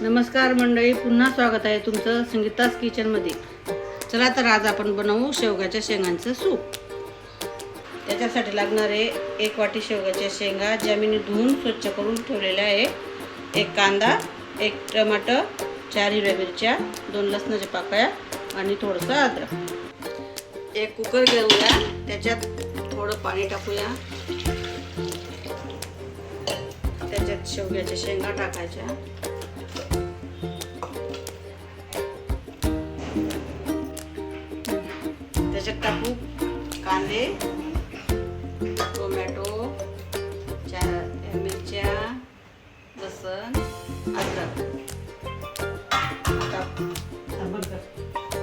नमस्कार मंडळी पुन्हा स्वागत आहे तुमचं संगीतास किचनमध्ये चला तर आज आपण बनवू शेवग्याच्या शेंगांचं सूप. त्याच्यासाठी लागणारे एक वाटी शेवग्याच्या शेंगा ज्या मी धुवून स्वच्छ करून ठेवलेल्या आहे. एक कांदा एक टमाटर चार हिरव्या मिरच्या दोन लसणाच्या पाकळ्या आणि थोडंसं अद्रक. एक कुकर घेऊया त्याच्यात थोडं पाणी टाकूया. त्याच्यात शेवग्याच्या शेंगा टाकायच्या. त्याच्यात टाकू कांदे टोमॅटो चा मिरच्या लसण अद्रक.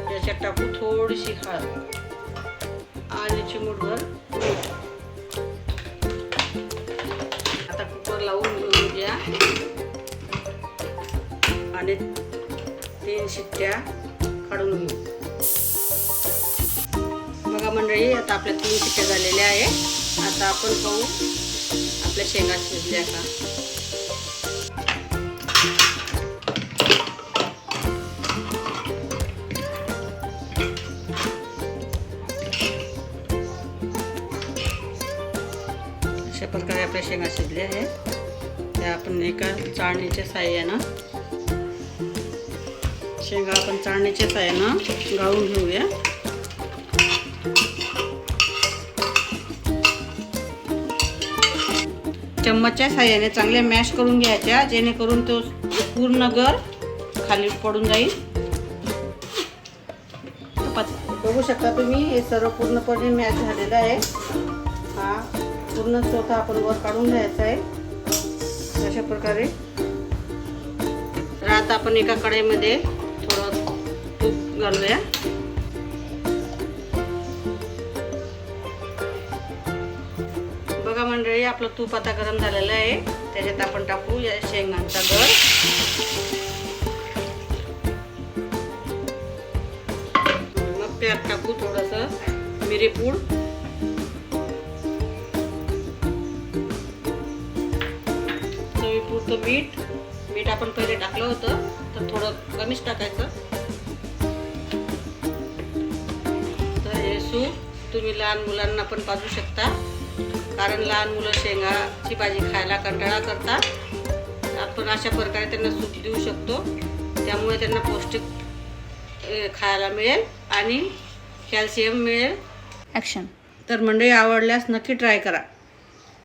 त्याच्यात टाकू थोडीशी हळद आणि चिमूटभर मीठ. आता कुकर लावून घेऊन घ्या. आणि तीन शिट्ट्या काढून घेऊ. मंडळी आता आपल्या तीन शिट्ट्या झालेल्या आहे. आता आपण पाहू आपल्या शेंगा शिजल्या का. अशा प्रकारे आपल्या शेंगा शिजल्या आहे त्या आपण एका चाळणीच्या साह्यानं शेंगा आपण चाळणीच्या साह्यानं गाळून घेऊया. चम्मचच्या साह्याने चांगले मॅश करून घ्यायच्या जेणेकरून तो पूर्ण गर खाली पडून जाईल. बघू शकता तुम्ही हे सर्व पूर्णपणे मॅश झालेलं आहे. हा पूर्ण चोथा आपण वर काढून घ्यायचा आहे. अशा प्रकारे. तर आता आपण एका कढईमध्ये थोडं तूप घालूया. बघा मंडळी आपलं तूप आता गरम झालेलं आहे. त्याच्यात आपण टाकू या शेंगांचा गर मग त्यात टाकू थोडंसं मिरीपूड चवीपूरचं मीठ. मीठ आपण पहिले टाकलं होतं तर थोडं कमीच टाकायचं. तर हे सूप तुम्ही लहान मुलांना पण पाजू शकता. कारण लहान मुलं शेंगाची भाजी खायला कंटाळा करतात. आपण अशा प्रकारे त्यांना सूप देऊ शकतो. त्यामुळे त्यांना पौष्टिक खायला मिळेल आणि कॅल्शियम मिळेल. ॲक्शन तर मंडळी आवडल्यास नक्की ट्राय करा.